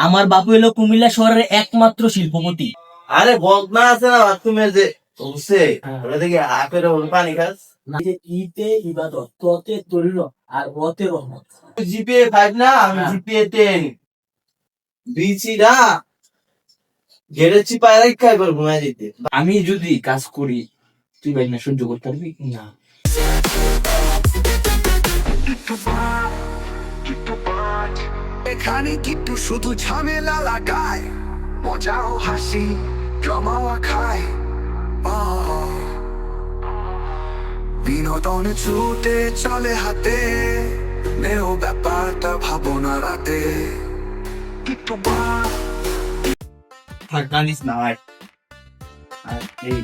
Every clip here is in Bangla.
আমার বাপু হলো কুমিল্লা শহরের একমাত্র শিল্পপতি। আরে বদনা আছে না বাথরুমের যে? ওসে হ্যাঁ। ওটা দেখি আপের পানি খাস। যে ইতে ইবাদত ততে তরিল আর অতে রহমত। জিপিএ ফাইভ না আমি হ্যাঁ। জিপিএ টেন বিচি না। ঘুমাই দিতে আমি যদি কাজ করি তুই ভাই না সহ্য করতে পারবি? না। এখানে কিন্তু শুধু ঝামেলা লাগায়। মজা ও হাসি জমাওয়া খায়। বিনোদনে ছুটে চলে হাতে, নেও ব্যাপারটা ভাবনা রাতে। কিন্তু না এই।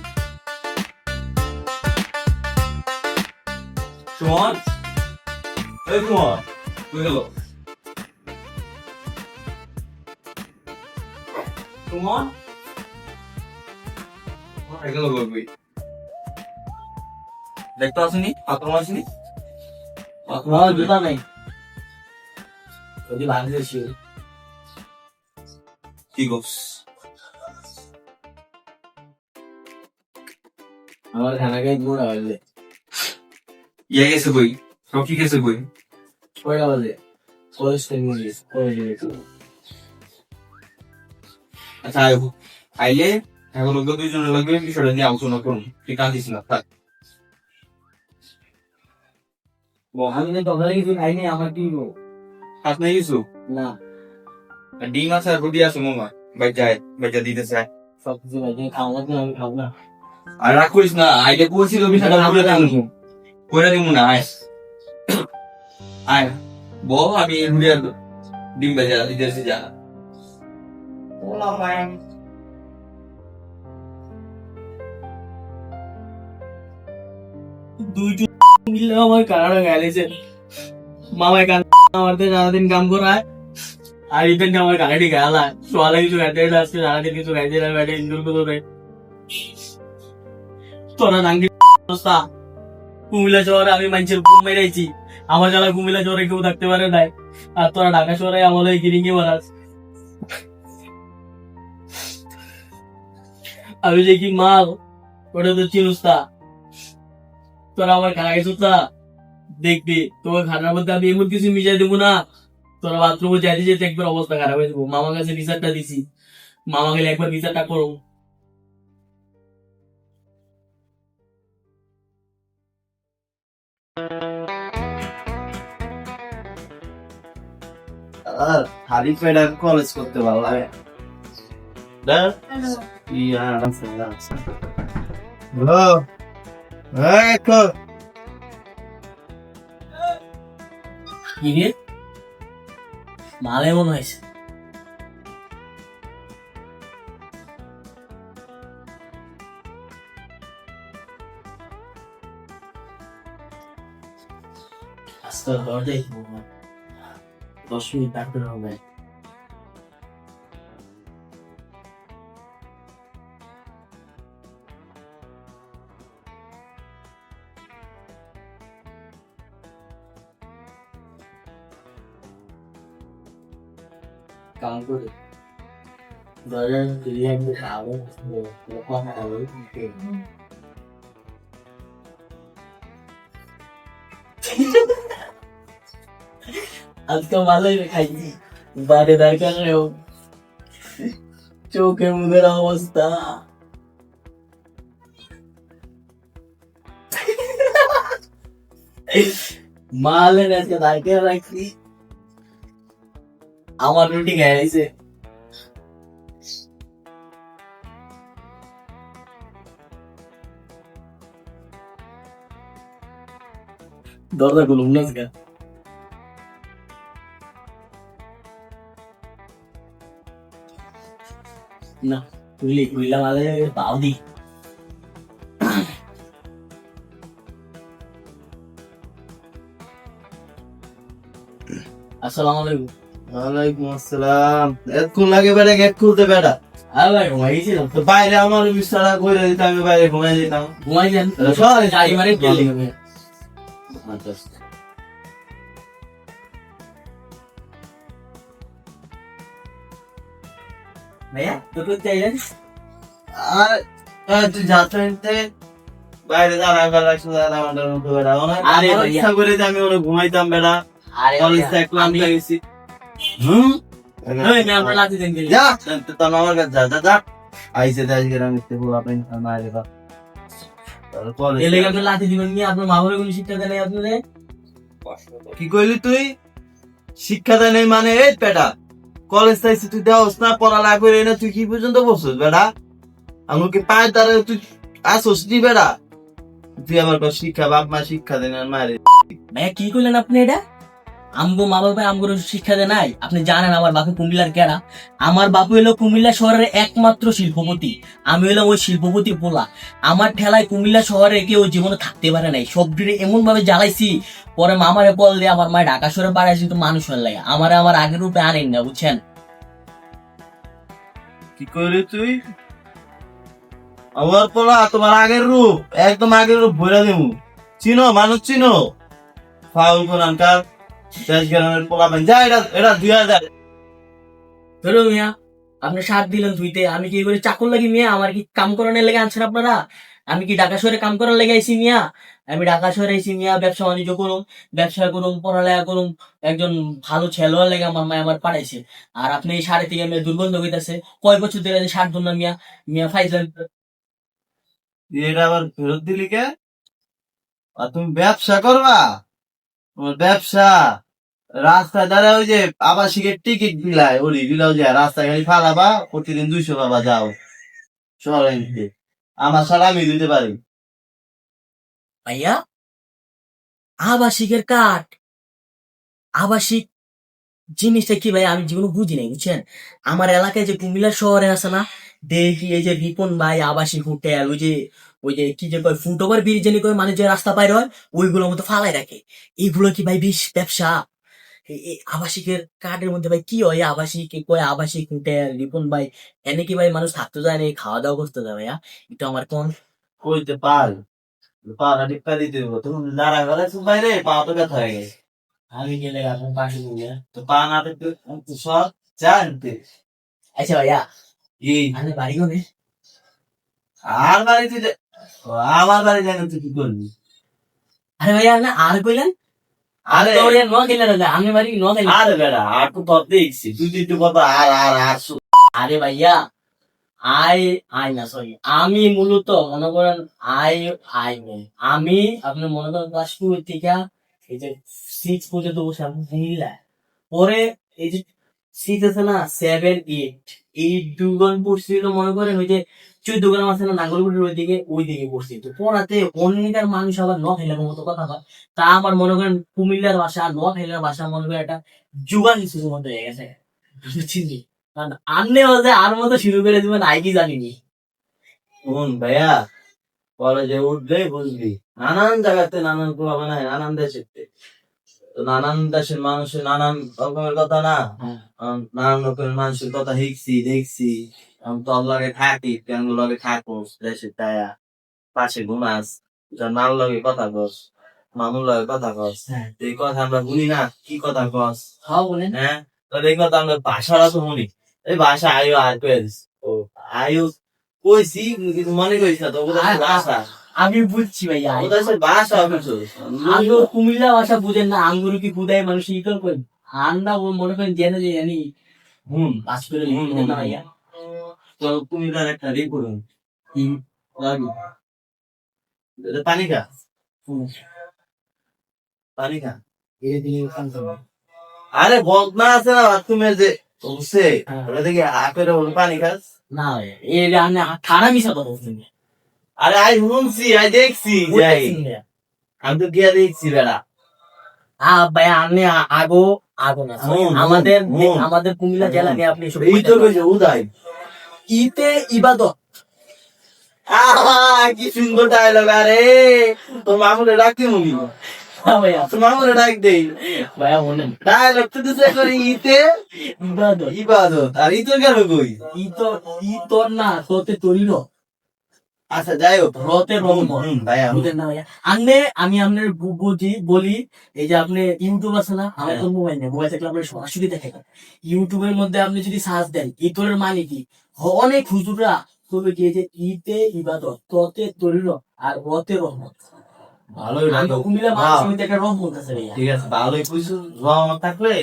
তুই সুমন গেল করবি দেখতে আসনি পাত্র আসনি আমার জুতা নাই যদি ভাঙছে সে কি গোস আমার খানা খাই গুড় আওয়াজে ইয়ে গেছে কই রকি গেছে কই কয়টা বাজে কলেজ টাইম হয়ে গেছে কলেজে গেছে আচ্ছা আইলে এখন লোক দুইজনে লাগবে বিষয়টা নিয়ে আলোচনা করুন। ঠিক আছে না থাক। আমি তো সকালে কিছু খাইনি আমার কি হাত নাই কিছু? না। ডিম আছে আর রুটি আছে মামা। ভাই যায় ভাইজা দিতে চায়। সব কিছু খাওয়া লাগবে আমি খাব না। আর রাগ করিস না আইলে বলছিল বিষয়টা ভুলে থাকব দিব না। আয়। আয়। বো আমি রুটি আর ডিম ভাজা দিতেছি যা। ওলা ভাই দুই জন মিলে আমার কানাডা গাইলেছে মামায় কান আমাদের সারাদিন কাম করায়। আর ইতেন আমার গাড়ি গালা। সোয়ালে কিছু গাইতে আসছে, সারাদিন কিছু গাইতে না গাড়ি ইন্দুর করে তোরা নাঙ্গি অবস্থা। কুমিল্লা শহরে আমি মানুষের ঘুম মেরেছি। আমার জ্বালা কুমিল্লা শহরে কেউ থাকতে পারে নাই। আর তোরা ঢাকা শহরে আমার ওই গিরিঙ্গি মারাস। আমি যে কি মাল ওটা তো চিনুস তা তোরা আমার খাই সুতা দেখবি তোমার খানার মধ্যে আমি এমন কিছু মিশাই দেবো না। তোরা বাথরুমে যাইতে যেতে একবার অবস্থা খারাপ হয়ে যাব। মামার কাছে বিচারটা দিছি। মামা গেলে একবার বিচারটা করো আর খালি পেট কলেজ করতে ভালো লাগে। আছে হ্যালো এই কো কি রে? মাল এমন হয়েছে। আস্তে ঘর দেখব। দশ মিনিট ডাক্তার হবে। কাম করে দরজা দিয়ে একটু খাব কম খাব আজকে ভালোই খাইছি বাড়ি দরকার নেও চোখের মুখের অবস্থা মালের আজকে দরকার রাখছি আমার রুটি খাইছে দরজা খুলুন না আজকে না খুললি খুললাম আগে পাও দি। আসসালামু আলাইকুম। ওয়ালাইকুম আসসালাম। এতক্ষণ লাগে বেটা গেট খুলতে বেটা আর ভাই ঘুমাইছিলাম। তো বাইরে আমার বিছানা করে দিতে আমি বাইরে ঘুমাই গেলি। হবে ভাইয়া চাইলেন আর তুই বাইরে দাঁড়া বেলা একশো দাঁড়া ঘণ্টার মতো বেড়া। অনেক ইচ্ছা করে যে আমি ঘুমাইতাম বেড়া। আরে গেছি হুম? ওই মেয়ে আমরা লাতি দেন গেলি। যা তো আমার কাছে যা যা যা। আইসে দেশ গেলাম একটু বলা পেন মারে বা কলেজ এলে দিবেন নিয়ে আপনার মা বাবা কোনো শিক্ষা দেন নাই কি কইলি তুই? শিক্ষা দেয় নেই মানে? এই পেটা কলেজ চাইছি তুই না পড়ালেখা করে না তুই কি পর্যন্ত বসছিস বেড়া আমাকে পায়ের দ্বারা তুই নি বেড়া তুই কর শিক্ষা বাপ মা শিক্ষা দেন আর মারে কি করলেন আপনি এটা? আমগো মা বাবা আমগো শিক্ষা দেয় নাই? আপনি জানেন আমার বাপু কুমিল্লার কেরা। আমার বাপু হলো কুমিল্লা শহরের একমাত্র শিল্পপতি। আমি হলাম ওই শিল্পপতি পোলা। আমার ঠেলায় কুমিল্লা শহরে কেউ জীবনে থাকতে পারে নাই। সবজিরে এমন ভাবে জ্বালাইছি, পরে মামারে বল দিয়ে আমার মায়ের ঢাকা শহরে পাড়াইছি তো মানুষ হয়ে লাগে। আমার আমার আগের রূপে আনেন না, বুঝছেন? কি করলি তুই? আমার পোলা, তোমার আগের রূপ। একদম আগের রূপ ভরে দেবো চিনো, মানুষ চিনো? ফাউল কোরআনকার হাজার। ধরো মিয়া, আপনি সাত দিলেন ধুইতে আমি কি করে চাকর লাগি মিয়া? আমার কি কাম করানোর লেগে আনছেন আপনারা? আমি কি ঢাকা শহরে কাম করার লেগে আইছি মিয়া? আমি ঢাকা শহরে আইছি মিয়া, ব্যবসা বাণিজ্য করুম ব্যবসা করুম পড়ালেখা করুম একজন ভালো ছেলেওয়ার লেগে আমার মায় আমার পাঠাইছে আর আপনি এই সাড়ে থেকে মেয়ে দুর্গন্ধ হইতাছে, কয় বছর ধরে যে ষাট না মিয়া? মিয়া ফাইজলাম। এটা আবার ফেরত দিলি কে? আর তুমি ব্যবসা করবা? ব্যবসা, রাস্তায় দাঁড়া ওই যে আবাসিকের টিকিট বিলায় ওরি বিলাও যে রাস্তায় খালি ফালাবা, প্রতিদিন দুইশো বাবা যাও, শহরে আমার ছাড়া আমি দিতে পারি। ভাইয়া, আবাসিকের কাঠ আবাসিক জিনিসটা কি ভাই আমি জীবনে বুঝি নাই, বুঝছেন? আমার এলাকায় যে কুমিল্লা শহরে আছে না, দেখি এই যে রিপন ভাই আবাসিক হোটেল ওই যে ওই যে কি যে কয় ফুট ওভার ব্রিজ জানি কয় মানে যে রাস্তা বাইর হয় ওইগুলোর মতো ফালাই রাখে। এইগুলো কি ভাই বেশ ব্যবসা? আবাসিকের কার্ডের মধ্যে ভাই কি হয়? আবাসিক কয়? আবাসিক রিপন ভাই এনে কি ভাই মানুষ থাকতে যায় না খাওয়া দাওয়া করতে যায় ভাইয়া? এটা আমার কোন? কইতে পার। পাড়া টিপা দিতে দেবো তুমি দাঁড়া গেলে তুমি বাইরে পা তো ব্যথা হয়ে গেছে। আমি গেলে আপনার পাশে নিয়ে তো পা না দেখতে সব জানতে আচ্ছা ভাইয়া এই। আমি বাড়ি কোনে? আর বাড়িতে আমার বাড়ি জানি তুই কি করবি? আরে ভাইয়া না আর কইলেন? আরে ন খেলে না আমি বাড়ি ন খেলে। আরে বেড়া আর তো দেখছি তুই তুই তো কথা আর আর আর আরে ভাইয়া আই আই না সরি আমি মূলত মনে করেন আই আই নেই। আমি আপনি মনে করেন ক্লাস টু থেকে এই যে সিক্স পর্যন্ত বসে আমি পরে এই যে সিক্স আছে না সেভেন এইট এই দুগান পড়ছিল মনে করেন ওই যে চোদ্দ গ্রাম আছে না নাঙ্গলগুড়ির ওই দিকে ওই দিকে তো পড়াতে অনেকটার মানুষ আবার ন মতো কথা হয় তা আমার মনে করেন কুমিল্লার ভাষা ন ভাষা মনে করেন একটা যুগান মতো হয়ে গেছে। কারণ আনলে হচ্ছে আর মতো শুরু করে দিবেন আই কি জানিনি শোন ভাইয়া? কলেজে উঠলে বুঝবি। নানান জায়গাতে নানান পোলা বানায় নানান দেশের তো নানান দেশের মানুষের নানান রকমের কথা না? হ্যাঁ। নানান রকমের মানুষের কথা শিখছি দেখছি। আমি তোর লগে থাকি কেন লগে থাকোস দেশে তায়া পাশে ঘুমাস নাল লগে কথা কস মামুর লগে কথা কস হ্যাঁ। এই কথা আমরা শুনি না কি কথা কস হ্যাঁ হ্যাঁ দেখব তো আমরা ভাষাটা তো শুনি এই ভাষা আয়ু আর পেয়েছ ও আয়ু কইছি কিন্তু মনে করিস না তো ভাষা আমি বুঝছি ভাইয়া ভাষা আঙ্গুর কুমিল্লা ভাষা বুঝেন না আঙ্গুর কি বুঝায় মানুষ ইকল করেন আন্ডা ও মনে করেন জেনে যে জানি হুম বাস করে হুম, না। ভাইয়া তো একটা রে করুন পানি খা পানি খা। আরে বদনা আছে না যে হ্যাঁ। ওটা দেখি পানি খাস না এই রান্না খারাপ মিশা বলছেন আরে আই শুনছি আই দেখছি যাই। আমি তো গিয়া দেখছি বেড়া। আপনি আগো আগো না আমাদের আমাদের কুমিল্লা জেলা নিয়ে আপনি তো উদয় ইতে ইবাদত। কি সুন্দর ডায়লগ আরে। তোর মামুরে ডাকতে মুনি হ্যাঁ তোর মামুরে ডাক দেই। ভাইয়া বলেন ডায়লগ তো দিতে করে ইতে ইবাদত। ইবাদত। আর ইতো কেন কই? ই তোর না তোতে তরিল আচ্ছা যাই হোক। রতে রহমত হুম, ভাইয়া হুম। না ভাইয়া। আন্নে আমি আপনার বুঝি বলি এই যে আপনি ইউটিউব আছে না আমার তো মোবাইল নেই মোবাইল থাকলে আপনার সরাসরি দেখে ইউটিউবের মধ্যে আপনি যদি সার্চ দেন ইতরের মানে কি? অনেক হুজুরা তবে যে ইতে ইবাদত ততে তরির আর রতে রহমত। ভালোই। কুমিল্লা মানুষ একটা রহমত আছে ভাইয়া। ঠিক আছে ভালোই কইছো রহমত থাকলে?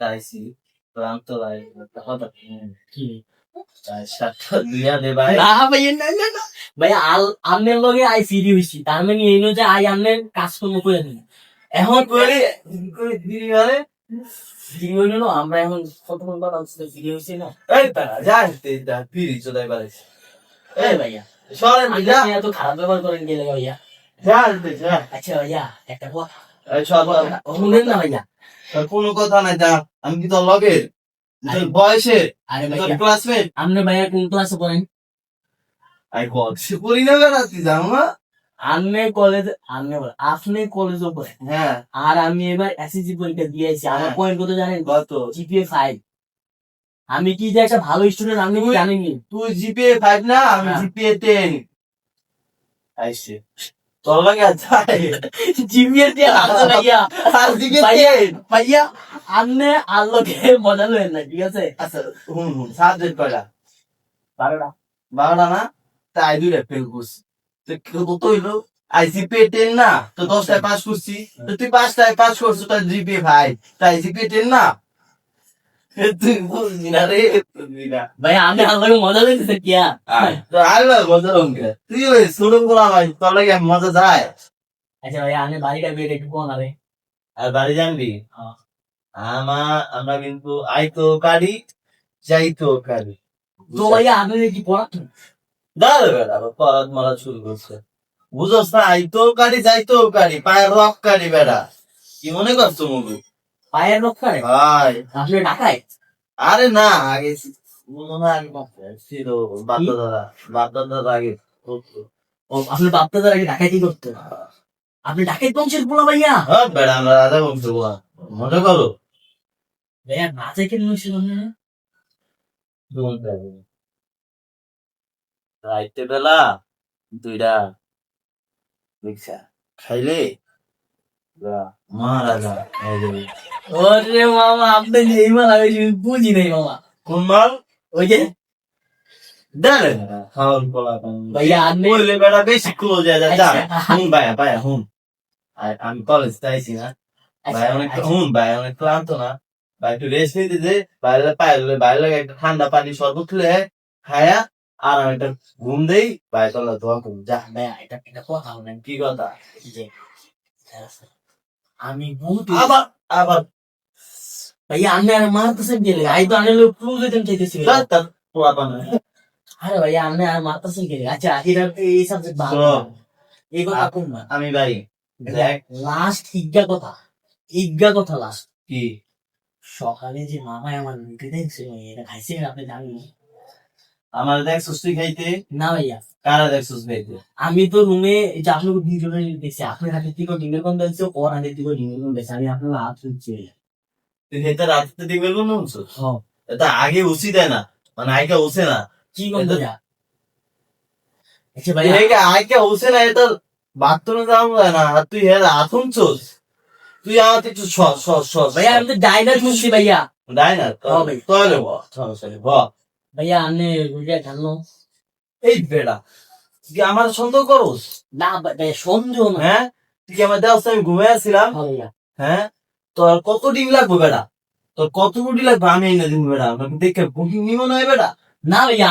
তাইছি ক্লান্ত লাগে কি? আমনের আই ফিরি হইছি। তার মানে এই যে আই আমনের কাজকর্ম করে এখন করে করে দিদি আমরা এখন কত নম্বর ফিরি হইছি না। এই তারা যাই তে দা পিরি চলাই পারে এই ভাইয়া সরেন আপনি যা। এত খারাপ ব্যবহার করেন গেলে ভাইয়া? যা আচ্ছা ভাইয়া একটা কথা। এই সর শুনেন না ভাইয়া। তোর কোনো কথা নাই যা। আমি কি তোর লগের? তোর বয়সে আরে তোর ভাইয়া ক্লাসমেট আপনি ভাইয়া কোন ক্লাসে পড়েন? আই কল সে পড়ি না বেড়াচ্ছি জানো না? আপনি কলেজ আপনি আপনি পড়েন হ্যাঁ। আর আমি এবার এসএসসি পরীক্ষা দিয়েছি আমার হ্যাঁ। পয়েন্ট কত জানেন? কত? জিপিএ ফাইভ আমি কি যে একটা ভালো স্টুডেন্ট আপনি কি তুই- জিপিএ ফাইভ না আমি হ্যাঁ। জিপিএ টেন আইসে তোর লাগে জিপিএ লাগছে ভাইয়া। ভাইয়া টেন আপনি আল্লোকে মজা না ঠিক আছে? আচ্ছা হুন হুন সাবজেক্ট কয়টা? বারোটা। বারোটা না? তাই দুইটা ফেল করছি। কত হইল আই টেন না তো দশটায় পাস করছি। তো তুই পাঁচটায় পাস করছ তাই জিপিএ ফাইভ তাই জিপিএ টেন না? তুই বুঝবি না রে বুঝবি না। ভাইয়া আমি মজা লইতেছে কিয়া তো আরে মজা রঙে তুই ওই ছোট গোলা ভাই তোর লাগে মজা যায় আচ্ছা আমি বাড়িটা বের একটু কোন আরে আর বাড়ি জানবি? হ্যাঁ। আমার আমরা কিন্তু আইতো কারি যাইতো কারি। তো আপনি কি পড়াতেন দাঁড়া বেড়া মারা শুরু করছে বুঝোস না আইতো যাইতো পায়ের রক কারি বেড়া কি মনে করছ মুগু পায়ের রক্ষা ভাই। আপনি ঢাকায়? আরে না আগে ছিল দাদা বাদ্দা দাদা আগে। ও আগে ঢাকায় কি করতো? আপনি ঢাকায় বংশের পোলা ভাইয়া? হ্যাঁ বেড়া আমরা রাজা বংশ বলা মনে করো। ভাইয়া নাচে কেন হয়েছিল রাইতে বেলা দুইটা। রিক্সা খাইলে? মহারাজা ওরে মামা আপনি যে এই মাল আমি বুঝি নাই মামা। কোন মাল? ওই যে আচ্ছা। আমি কলেজ চাইছি না। ভাই অনেক আচ্ছা, হুন ভাই অনেক ক্লান্ত না। ভাই একটু রেস্ট নিতে দে। বাইরে পাইলে বাইরে লাগে একটা ঠান্ডা পানি শরবত তুলে খায়া আর আমি একটা ঘুম দেই ভাই দোয়া করুন যা ভাইয়া এটা এটা কথা বলেন কি কথা? যে আমি বহুত আবার আবার। ভাইয়া আপনি আর মারতেছেন গেলে আই তো চাইতেছি। তার পোলা পানা আরে ভাইয়া আপনি আর মারতেছেন গেলে আচ্ছা এই সাবজেক্ট ভালো। এই কথা কোন আমি ভাই লাস্ট ইজ্ঞা কথা। কথা লাস্ট কি? সকালে যে মামাই আমার রুটি দেখছে এটা খাইছে আপনি জানেন? আমার দেখ সুস্থি খাইতে? না ভাইয়া। কারা দেখ সুস্থ খাইতে? আমি তো রুমে যে আপনাকে দুজনে দেখছি আপনার হাতে থেকে ডিমের কম দেখছি ওর হাতে থেকে ডিমের কম দেখছি আমি আপনার হাত ধরছি। তুই খেতে রাতে দিবে কোন শুনছো? হ্যাঁ এটা আগে উচি দেয় না মানে আইকা উসে না। কি এটা- ভাইয়া? আচ্ছা ভাইয়া। এটা আইকা উসে না এটা বাথরুমে যাওয়া যায় না। আর তুই হের আথুন চোস তুই আমার একটু সস সস সস ভাইয়া আমি তো ডাইনার শুনছি ভাইয়া। না হ্যাঁ ভাই। তাহলে ব সমস্যা ব। ভাইয়া খানো এই বেড়া তুই আমার সন্দেহ করোস? না ভাই- সন্দেহ না। হ্যাঁ? তুই আমার দেওয়ার আমি ঘুমিয়ে আসছিলাম হ্যাঁ হ্যাঁ? তোর কত ডিম লাগবে বেড়া? তোর কত কোটি লাগবে? আমি এই না দিন বেড়া দেখে বুকিং নিব নয় বেড়া? না ভাইয়া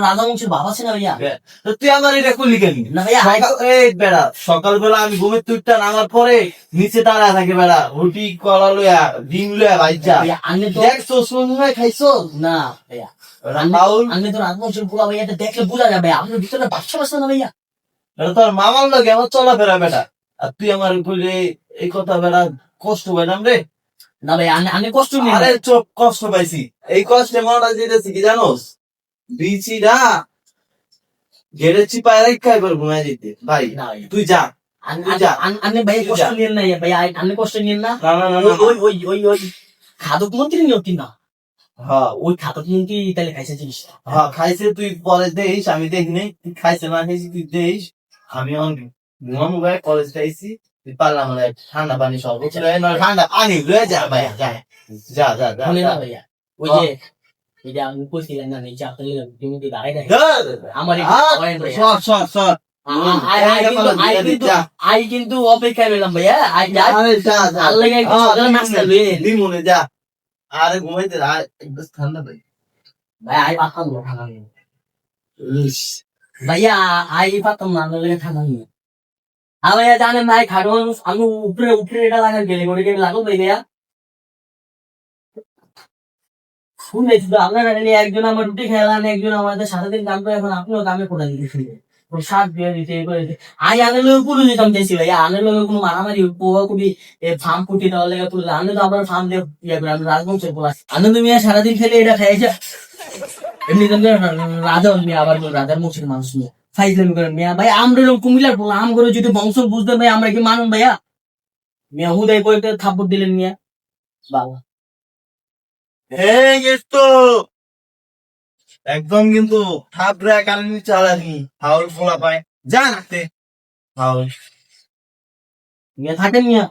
রাজা বংশের বাবা না ভাইয়া। তুই আমার এটা করলি কেন? না ভাইয়া এই বেড়া সকালবেলা আমি ঘুমের তুইটা নামার পরে নিচে দাঁড়া থাকে বেড়া। রুটি কলা লইয়া ডিম লইয়া ভাইজা তো দেখছ শুনে খাইছো না ভাইয়া। রাহুল আপনি তো রাজবংশের পোলা ভাইয়া এটা দেখলে বোঝা যাবে আপনার ভিতরে বাচ্চা বাচ্চা না ভাইয়া? এটা তোর মামার আমার চলাফেরা বেটা। আর তুই আমার কইলে এই কথা কষ্ট পাইলাম রে। না আপনি কষ্ট আরে চোখ কষ্ট পাইছি। এই কষ্টে মনটা যেতেছি কি জানোস? বিচিরা গেড়ে চিপায় রেখা এবার ঘুমায় যেতে। ভাই তুই যা ভাইয়া তুই কষ্ট যা। নিয়েন না আপনি কষ্ট না। ওই ওই ওই ওই খাদক মন্ত্রী নিয়তি না হ্যাঁ ওই খাতা কিন্তু তাহলে খাইছে জিনিসটা? হ্যাঁ খাইছে তুই পরে দেখিস আমি দেখিনি তুই খাইছে না খাইছি তুই দেখিস আমি অনেক ঘুমামু ভাই কলেজ তুই পারলাম না ঠান্ডা পানি সব ঠান্ডা পানি লয়ে যা ভাই যা যা যা যা। না ভাইয়া ওই যে এই যে আমি কইছিলাম না এই যে আপনি তুমি তো দাঁড়াই আমার আর সর সর সর। আই কিন্তু ভাইয়া আই যা। আল্লাহ যা। আরে ঘুমাইতে আর একটু ঠান্ডা ভাই ভাই আই পাতাম না ঠান্ডা নেই ভাইয়া আই পাতাম না লাগে ঠান্ডা নেই আর জানেন না খাটো আমি উপরে উপরে এটা লাগার গেলে করে গেলে লাগো ভাইয়া। শুনেছি তো আপনারা একজন আমার রুটি খেলান একজন আমাদের সারাদিন কাম করে এখন আপনিও কামে করে দিতেছি শাক দিয়ে দিতে করে আই আনের লোক দিতাম চাইছি ভাই আনের লোক কোনো মারামারি কুবি ফার্ম কুটি দেওয়ার লেগে পুরো আনে তো আপনার ফার্ম দিয়ে ইয়ে করে আমি রাজবংশের পোলা। আনন্দ মিয়া সারাদিন খেলে এটা খাইছে। এমনি রাজা মিয়া আবার রাজার মুখের মানুষ নিয়ে ফাইজলামি করেন মিয়া, ভাই, আমরা লোক কুমিল্লার পোলা, আম করে যদি বংশ বুঝতে ভাই আমরা কি মানুন ভাইয়া? মিয়া হুদাই কয়েকটা থাপ্পড় দিলেন মিয়া। বাবা। এই গেছো একদম কিন্তু থাপড়ে কালনি চালাকি হাউল ফোলা পায়। যা রাখতে হাউল নিয়ে থাকেন মিয়া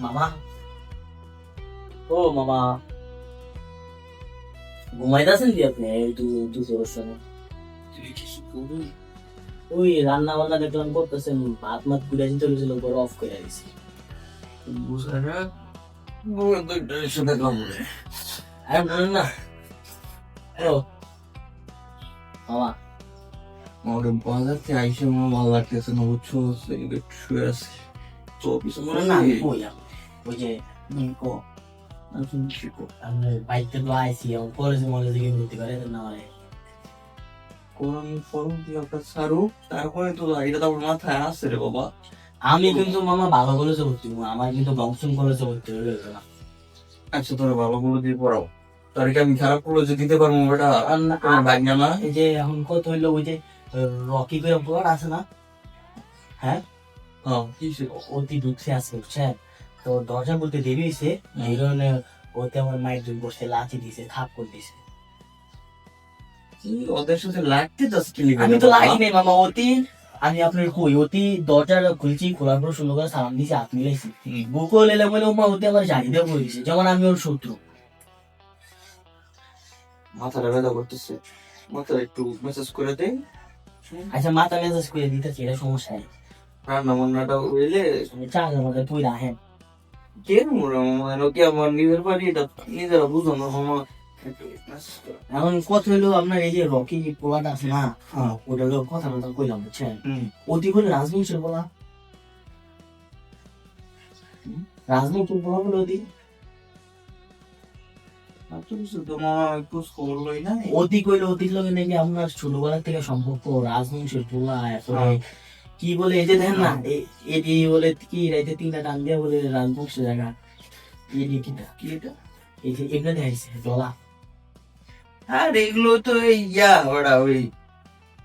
মামা? ও মামা। ঘুমাইতেছেন কি আপনি? একটু একটু সমস্যা নেই ওই রান্না বান্না দেখলাম করতেছেন ভাত মাত গুড়া দিতে হয়েছিল পরে অফ করে দিছি। আর বলেন না। ও মামা। আমার বাজার থেকে আইসে আমার ভালো লাগতেছে না বুঝছ? শুয়ে আছি। চব্বিশ না। ওই যে কো। আমি বাইকতে তো আইসি আমার কলেজে মলেজে গিয়ে করে দেন না আমারে কোরআন ফরম কি আপনার সারু তারপরে তো এটা তো আমার মাথায় আসছে রে বাবা। আমি কিন্তু মামা ভালো কলেজে ভর্তি হব আমার কিন্তু বংশন কলেজে ভর্তি হয়ে গেল না আচ্ছা তোর ভালো দিয়ে পড়াও। তার কি আমি খারাপ যে দিতে পারব বেটা? তোমার ভাগ্য না? এই যে এখন কত হইল ওই যে রকি করে প্লট আছে না? হ্যাঁ? কি সে? অতি ঢুকছে আছে বুঝছেন? তো দরজা বলতে দেরি হয়েছে এই কারণে ওতে আমার মায়ের দুই বসে লাচি দিছে থাপ করে দিছে ওদের সাথে লাগতে আমি তো লাগি নাই মামা অতি আমি আপনার কই অতি দরজা খুলছি খোলার পর সুন্দর করে সালাম দিছি আপনি লাইছি বুকো লেলে বলে ওমা অতি আমার চাহিদা করে দিছে যেমন আমি ওর শত্রু। মাথাটা ব্যথা করতেছে। মাথাটা একটু মেসেজ করে দে আচ্ছা মাথা মেজাজ করে দিতেছি এটা সমস্যা নেই। রান্না বান্নাটা হইলে চাঁদের তুই রাখেন। কে মানে কি আমার নিজের বাড়ি? এটা নিজেরা বুঝো না। আমার করে। এখন কথা হইল আপনার এই যে রকি পোলাটা আছে না হ্যাঁ ওটা হলো কথা কথা কইলাম বুঝছেন? অতি রাজবংশের বলা রাজবংশের বলা বলে অতি। অতি কইলে অতির লগে নাকি আপনার ছোটবেলা থেকে সম্পর্ক রাজবংশের পোলা এরপরে হ্যাঁ। কি বলে এই যে দেখেন না এ- এটি বলে কি রাইতে তিনটা টান দিয়া বলে রাজবংশের জায়গা। এটি কিটা কি এটা? এই যে এগুলো দেখাইছে ডলা আর এগুলো তো ইয়া ওরা ওই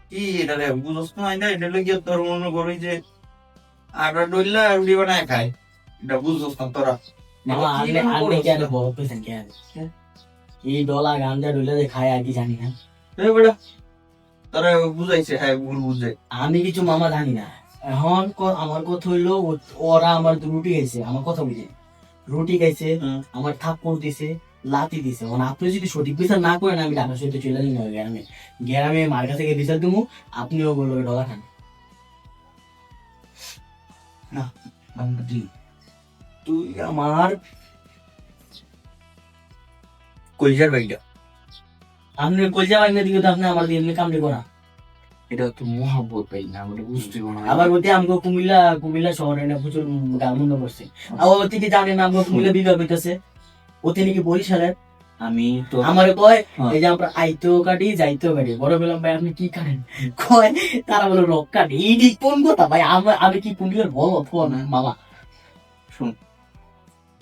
কি এটা রে বুঝস না এটা এটা লোক তোর মনে করি যে আটা ডইলা রুটি বানায় খায়। এটা বুঝস না তোরা। মামা আনলে আনলে কেন বড় পেছেন কেন হ্যাঁ। এই ডলা গাঞ্জা ডলে যে খায় আর কি জানি না। বেটা তোরা বুঝাইছে হ্যাঁ ভুল বুঝে। আমি কিছু মামা জানি না। এখন আমার কথা হইল ওরা আমার রুটি খাইছে আমার কথা বুঝে। রুটি খাইছে। আমার থাপ্পড় দিছে লাতি দিছে। মানে আপনি যদি সঠিক বিচার না করেন আমি ঢাকা সহিত চলে যাই না গ্রামে। গ্রামে মার কাছে গিয়ে বিচার দেবো আপনিও বলব ডলা খান। তুই আমার কলিজার বাইটা আপনি কলজা বাগনা দিকে তো আপনি আমার এমনি কামড়ি করা। এটা তো মহাব্বত পাই না আমরা বুঝতে পারব আবার ওতে আমাকে কুমিল্লা কুমিল্লা শহরে না প্রচুর গার্মেন্ট করছে আর ওতে কি জানেন আমাকে কুমিল্লা বিভাগ হইতেছে? ওতে নাকি বরিশালের। আমি তো আমারে কয় হ্যাঁ। এই যে আমরা আইতেও কাটি যাইতেও কাটি। বড় বললাম ভাই আপনি কি কাটেন? কয় তারা বলে রক কাটে। এই দিক কোন কথা? ভাই আমরা আমি কি পুলিশের বলো ফোন মামা? শুন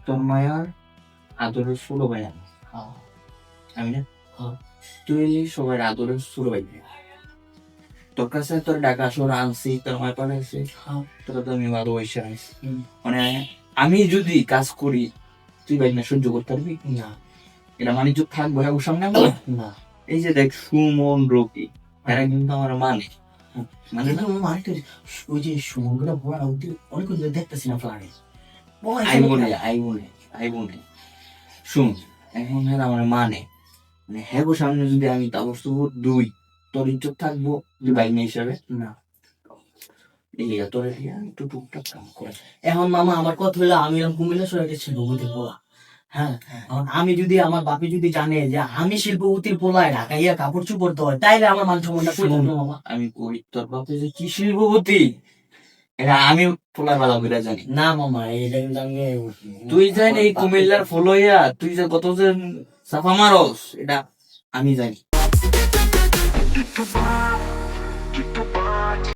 তোর মায়ার আদরের ছোট ভাই আমি। আমি না? হ্যাঁ। তুই সবাই আদরের ভাই তোর কাছে তোর ঢাকা শহর আনছি তোর পাঠাইছি হ্যাঁ। তোর তো আমি হুম। মানে আমি যদি কাজ করি তুই ভাই না সহ্য করতে পারবি? না। এটা বাণিজ্য থাকব হ্যাঁ ওর সামনে না। এই যে দেখ সুমন রকি এরা কিন্তু আমার মানে মানে না? আরেকটা ওই যে সুমঙ্গটা বড় অনেক দেখতেছি না ফ্লারে আইবো না আইবো না আইবো না শুন এখন হ্যাঁ আমার মানে মানে হ্যাঁ গো সামনে যদি আমি তাপস দুই। তোর ইজ্জত থাকব বাইক হিসাবে? না। এই একটু টুকটাক কাম করে এখন মামা আমার কথা হলো আমি এরকম কুমিল্লা শহরে পোলা? হ্যাঁ? আমি যদি আমার বাপি যদি জানে যে আমি শিল্পপতির পোলায় ঢাকাইয়া কাপড় চুপড় দেওয়া তাইলে আমার মান সম্মানটা থাকবে মামা? আমি কই তোর বাপে যে কি শিল্পপতি? এটা আমি পোলার ভালো করে জানি। না মামা আমি তুই জানি এই কুমিল্লার ফলইয়া তুই যে কত যে সাফা মারস এটা আমি জানি।